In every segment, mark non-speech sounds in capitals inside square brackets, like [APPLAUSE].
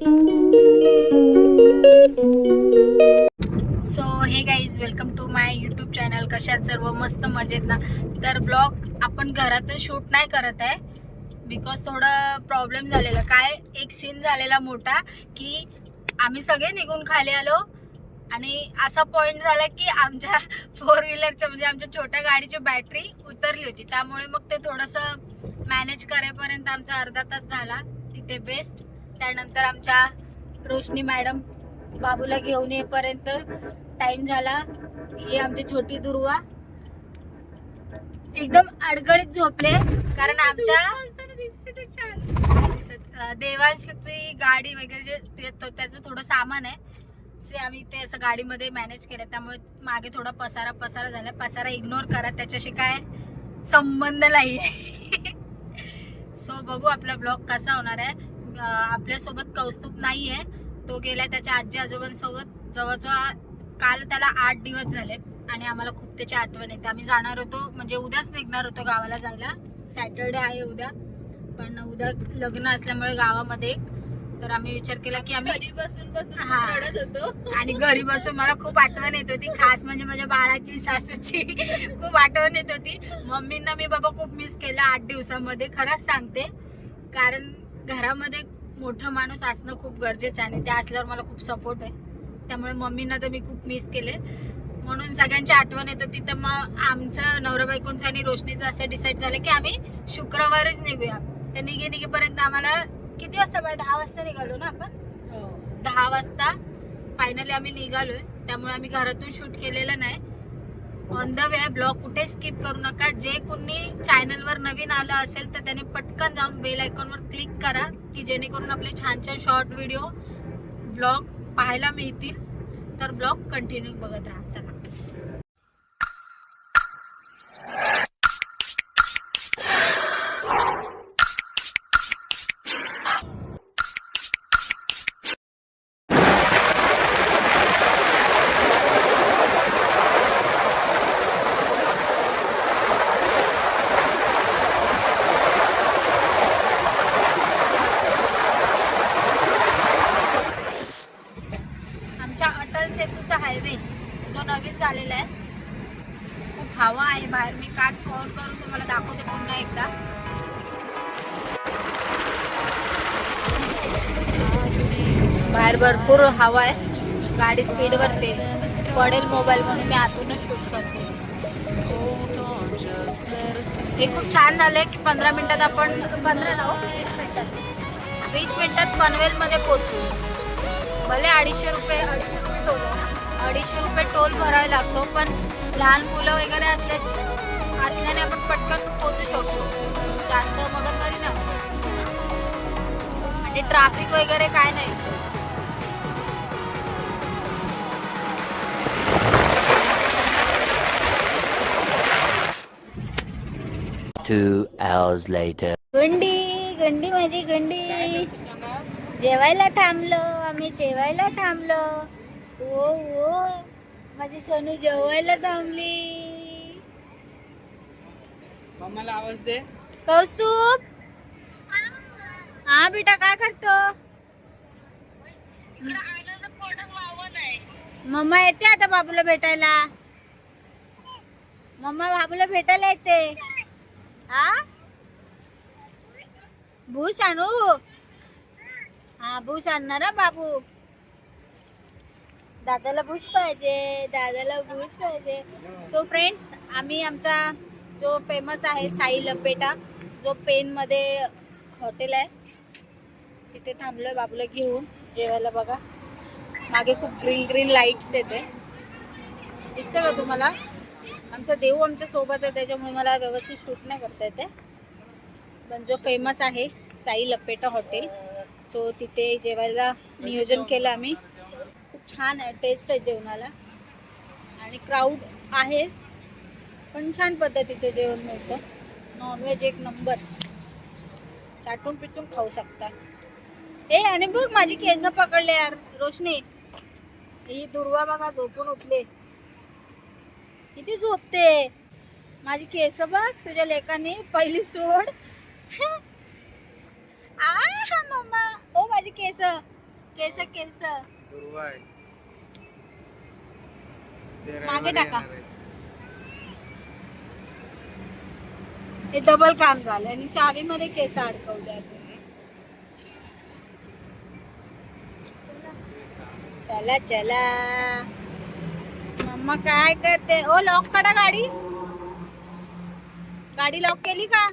So hey guys welcome to my YouTube channel कशात सर्व मस्त मजेत ना? तर ब्लॉग आपण घरातून शूट नाही करत आहे. बिकॉज थोडं प्रॉब्लेम झालेला. काय? एक सीन झालेला मोठा की आम्ही सगळे निघून खाली आलो. आणि असा पॉइंट झाला की आमच्या फोर व्हीलरच्या म्हणजे आमच्या छोट्या गाडीची बॅटरी उतरली होती. त्यामुळे मग ते थोडंसं मॅनेज करेपर्यंत आमचा अर्धा तास झाला. तिथे बेस्ट त्यानंतर आमच्या रोशनी मॅडम बाबूला घेऊन येईपर्यंत टाइम झाला. ही आमची छोटी दुर्वा. एकदम अडगळीत झोपले कारण आमच्या अं, गाडी वगैरे जे ते- त्याचं थोडं सामान आहे. से आम्ही ते असं गाडीमध्ये मॅनेज केलं. त्यामुळे मागे थोडा पसारा पसारा झाला. पसारा इग्नोर करा. त्याच्याशी काय संबंध नाही सो [LAUGHS] बघू आपला ब्लॉग कसा होणार आहे. आपल्यासोबत कौस्तुभ नाही आहे तो गेलाय त्याच्या आजी आजोबांसोबत जवळजवळ काल त्याला आठ दिवस झालेत आणि आम्हाला खूप त्याची आठवण येते. आम्ही जाणार होतो म्हणजे उद्याच निघणार होतो गावाला जायला. सॅटरडे आहे उद्या. पण उद्या लग्न असल्यामुळे गावामध्ये एक. तर आम्ही विचार केला की आम्ही घरी बसून बसून हा. रडत होतो. आणि घरी बसून मला खूप आठवण येत होती. खास म्हणजे माझ्या बाळाची सासूची खूप आठवण येत होती. मम्मींना मी बाबा खूप मिस केलं आठ दिवसामध्ये. खरंच सांगते. कारण घरामध्ये मोठा माणूस असणं खूप गरजेचं आहे आणि ते असल्यावर मला खूप सपोर्ट आहे. त्यामुळे मम्मींना तर मी खूप मिस केले म्हणून सगळ्यांची आठवण येत तर मग आमचं नवरा बायकोंचं आणि रोशनीचं असं डिसाईड झालं की आम्ही शुक्रवारच निघूया. तर निघे निघेपर्यंत आम्हाला किती वाजता बाय? दहा वाजता निघालो ना आपण? दहा वाजता फायनली आम्ही निघालोय. त्यामुळे आम्ही घरातून शूट केलेलं नाही. ऑन द वे ब्लॉग कुठे स्किप करू नका. जे कोणी चॅनलवर नवीन आलं असेल तर त्याने पटकन जाऊन बेल आयकॉनवर क्लिक करा की जेणेकरून आपले छान छान शॉर्ट व्हिडिओ ब्लॉग पाहायला मिळतील. तर ब्लॉग कंटिन्यू बघत राहा. चला. बाहेर भरपूर हवा आहे. गाडी स्पीडवर ते पडेल मोबाईल म्हणून मी आतूनच शूट करते. हे खूप छान झालंय की पंधरा मिनिटात आपण पंधरा ना हो, वीस मिनिटात. वीस मिनिटात पनवेलमध्ये पोचू भले अडीचशे रुपये अडीचशे रुपये टोल अडीचशे रुपये टोल भरावा लागतो पण लहान मुलं वगैरे असले असल्याने आपण पटकन पोचू शकतो. जास्त मगत तरी ना आणि ट्रॅफिक वगैरे काय नाही. Two hours later. गुंडी गुंडी माझी गुंडी. जेवायला थांबलो आम्ही जेवायला थांबलो. ओ ओ माझी सोनू जेवायला थांबली. मम्माला आवाज दे. कौस्तुभ. हा बेटा काय करतो? मम्मा येते आता बाबूला भेटायला. मम्मा बाबूला भेटायला येते. हा? भूस आणू? हा भूस आणणार हा बाबू. दादाला भूस पाहिजे दादाला भूस पाहिजे. सो फ्रेंड्स आम्ही आमचा जो फेमस आहे साई लपेटा जो पेनमध्ये हॉटेल आहे तिथे थांबलोय बाबूला घेऊन जेवायला बघा. मागे खूप ग्रीन ग्रीन लाईट्स येते. दिसते का तुम्हाला? आमचा देऊ आमच्यासोबत आहे त्याच्यामुळे मला व्यवस्थित शूट नाही करता येते. पण जो फेमस आहे साई लपेटा हॉटेल सो तिथे जेवायला नियोजन केलं आम्ही. खूप छान आहे टेस्ट आहे जेवणाला. आणि क्राऊड आहे पण छान पद्धतीचं जेवण मिळतं. नॉनव्हेज एक नंबर चाटून पिचून खाऊ शकता. ए आणि बघ माझी केस पकडले यार रोशनी. ही दुर्वा बघा झोपून उठले. किती झोपते? माझी केस बघ तुझ्या लेकाने पहिली सोड. आ मम्मा. ओ माझी केस. केस केस. मागे टाका. हे डबल काम झालं आणि चावी मध्ये केस अडकवले अजून. चला चला. मग काय करते? ओ लॉक करा गाडी. गाडी लॉक केली का?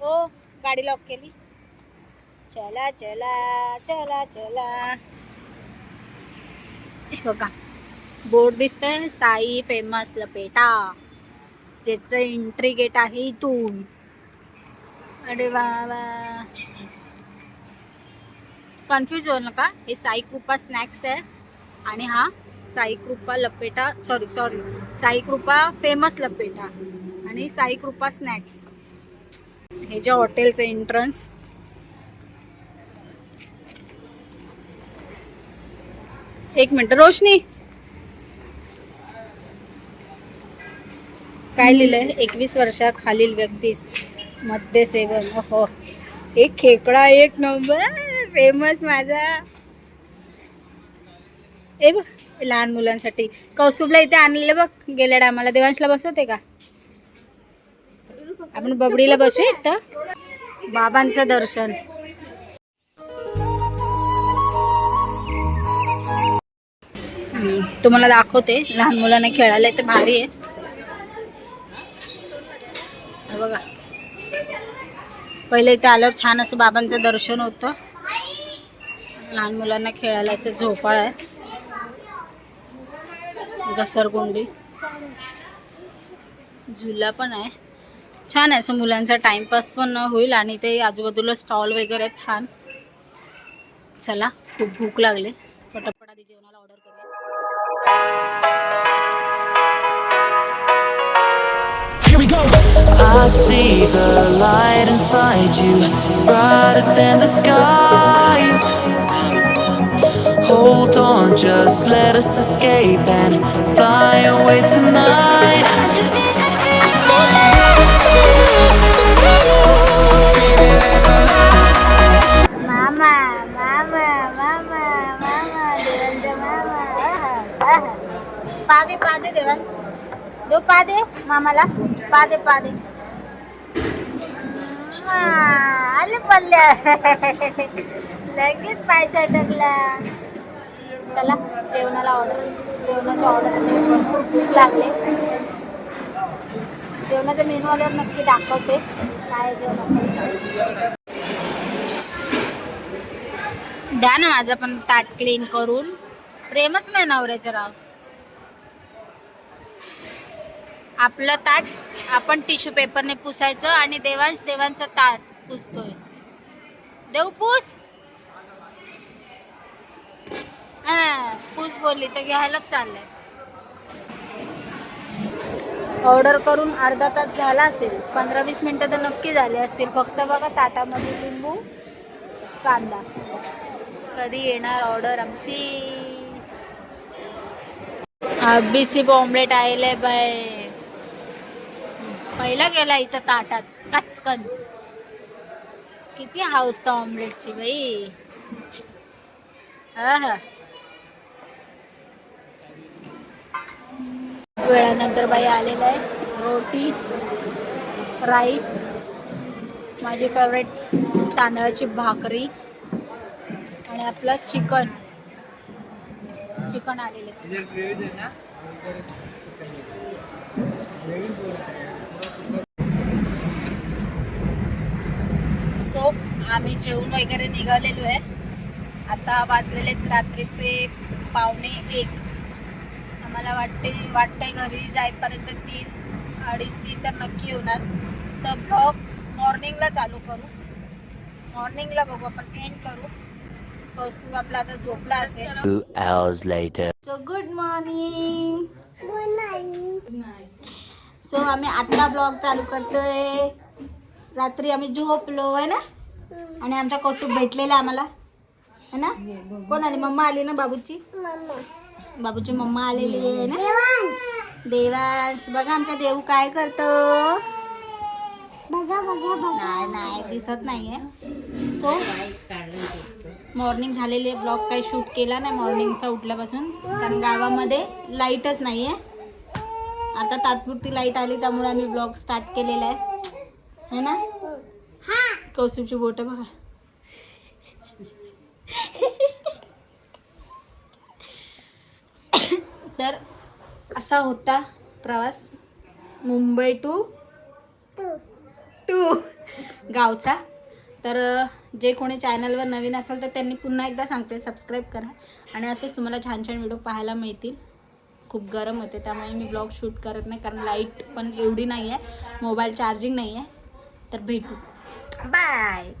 ओ गाडी लॉक केली. चला चला चला चला. बघा. बोर्ड दिसतंय साई फेमस लपेटा. ज्याचं एंट्री गेट आहे इथून. अरे वा वा. कन्फ्यूज होऊ नका. हे साई कृपा स्नॅक्स आहे. आणि हा साई कृपा लपेटा सॉरी सॉरी साई कृपा फेमस लपेटा आणि साई कृपा स्नॅक्स हे जे हॉटेलचं एंट्रन्स एक मिनिट रोशनी. काय लिहिलंय? एकवीस वर्षाखालील व्यक्तीस मद्यसेवन हो एक खेकडा एक नंबर. फेमस माझा. ए बघ. लहान मुलांसाठी. कौसुबला इथे आणलेलं बघ गेल्या टायमाला देवांशला बसवते का? आपण बबडीला बसू इथं. बाबांचं दर्शन. तुम्हाला दाखवते. लहान मुलांना खेळायला इथे भारी आहे. बघा. पहिले इथे आल्यावर छान असं बाबांचं दर्शन होतं. लहान मुलांना खेळायला असं झोपाळ आहे. घसरगुंडी झुला पण आहे. छान आहे असं मुलांचा टाइमपास पण होईल आणि ते आजूबाजूला स्टॉल वगैरे आहेत छान. चला खूप भूक लागले. पटापट आधी जेवणाला ऑर्डर करूया. I see the light inside you, brighter than the skies. Hold on, just let us escape and fly away tonight. मामा मामा मामा मामा देवांचा मामा आहा, आहा. पादे पादे देवांच देव पादे मामाला पादे पादे मा, आले पडल्या लगेच पैसा टाकला त्याला जेवणाला ऑर्डर जेवणाची ऑर्डर दे भरपूर भूक लागले. जेवणाचा मेनू आल्यावर नक्की दाखवते काय जेवणाचं द्या ना माझं पण ताट क्लीन करून. प्रेमच नाही नवऱ्याचं राव. आपलं ताट आपण टिश्यू पेपरने पुसायचं आणि देवांश देवांचं ताट पुसतोय. देव पुस! हा, पूस बोलली तर घ्यायलाच चाललंय. ऑर्डर करून अर्धा तास झाला असेल. पंधरा वीस मिनटं तर नक्की झाली असतील. फक्त बघा ताटामध्ये लिंबू कांदा. कधी येणार ऑर्डर आमची? बीसी ऑमलेट आलेलं बाय पहिला गेला इथं ताटात कचकन. किती हाऊस तर ऑमलेटची बाई. हा हा वेळानंतर बाई आलेलं आहे रोटी राईस माझी फेवरेट तांदळाची भाकरी आणि आपलं चिकन. चिकन आलेलं आहे. सो आम्ही जेवण वगैरे निघालेलो आहे. आता वाजलेले आहेत रात्रीचे पावणे एक. आम्हाला वाटते वाटतंय घरी जाईपर्यंत तीन अडीच तीन तर नक्की होणार तर ब्लॉग मॉर्निंगला चालू करू. मॉर्निंगला बघू आपण एंड करू. कौस्तुभ आपला आता झोपला असेल. Two hours later. So good morning good so आम्ही आत्ता ब्लॉग चालू करतोय. रात्री आम्ही झोपलो आहे ना? आणि आमचा कौस्तुभ भेटलेला आम्हाला. है ना? कोण आली? मम्मा आली ना बाबूची? बाबूची मम्मा आलेली आहे ना? देवांश. बघा आमचा देव काय करतो. नाही नाही दिसत नाहीये. सो मॉर्निंग झालेली ब्लॉग काही शूट केला नाही. मॉर्निंगचा उठल्यापासून. कारण गावामध्ये लाईटच नाही आहे आता तात्पुरती लाइट आली त्यामुळे आम्ही ब्लॉग स्टार्ट केलेला आहे. है ना? कौशिकची बोट बघा. तर असा होता प्रवास. मुंबई टू टू गावचा. तर जे कोणी चॅनलवर नवीन असेल तर त्यांनी पुन्हा एकदा सांगते सबस्क्राईब करा. आणि असेच तुम्हाला छान छान व्हिडिओ पाहायला मिळतील. खूप गरम होते त्यामुळे मी ब्लॉग शूट करत नाही कारण लाइट पण एवढी नाही आहे मोबाईल चार्जिंग नाही आहे तर भेटू. बाय